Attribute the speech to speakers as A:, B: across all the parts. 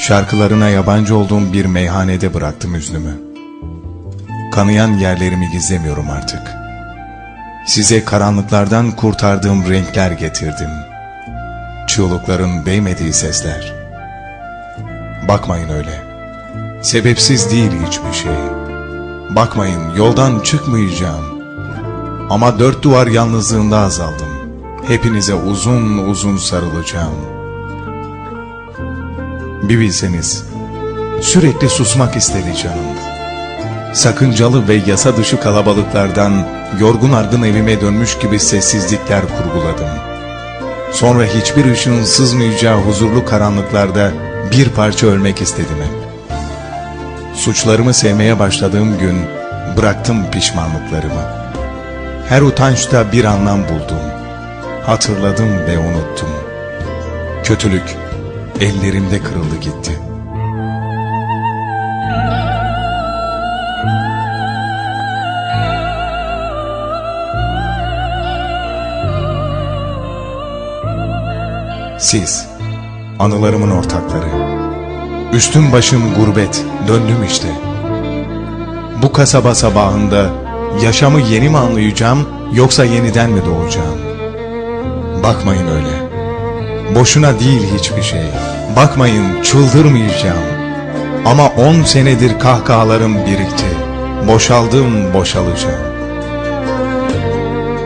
A: Şarkılarına yabancı olduğum bir meyhanede bıraktım üznümü. Kanayan yerlerimi gizlemiyorum artık. Size karanlıklardan kurtardığım renkler getirdim. Çığlıkların değmediği sesler. Bakmayın öyle. Sebepsiz değil hiçbir şey. Bakmayın yoldan çıkmayacağım. Ama dört duvar yalnızlığında azaldım. Hepinize uzun uzun sarılacağım. Bir bilseniz, sürekli susmak istedi canım. Sakıncalı ve yasa dışı kalabalıklardan yorgun argın evime dönmüş gibi sessizlikler kurguladım. Sonra hiçbir ışığın sızmayacağı huzurlu karanlıklarda bir parça ölmek istedim hep. Suçlarımı sevmeye başladığım gün bıraktım pişmanlıklarımı. Her utançta bir anlam buldum. Hatırladım ve unuttum. Kötülük ellerimde kırıldı gitti. Siz, anılarımın ortakları. Üstüm başım gurbet, döndüm işte. Bu kasaba sabahında yaşamı yeni mi anlayacağım yoksa yeniden mi doğacağım? Bakmayın öyle. Boşuna değil hiçbir şey. Bakmayın çıldırmayacağım. Ama on senedir kahkahalarım birikti. Boşaldım boşalacağım.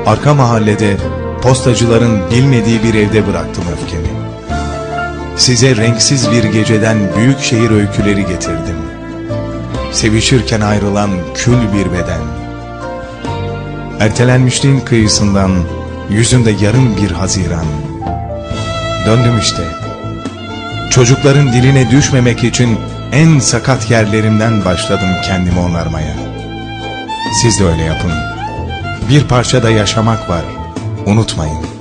A: Arka mahallede postacıların bilmediği bir evde bıraktım öfkemi. Size renksiz bir geceden büyük şehir öyküleri getirdim. Sevişirken ayrılan kül bir beden. Ertelenmişliğin kıyısından yüzünde yarım bir haziran. Döndüm işte. Çocukların diline düşmemek için en sakat yerlerimden başladım kendimi onarmaya. Siz de öyle yapın. Bir parça da yaşamak var. Unutmayın.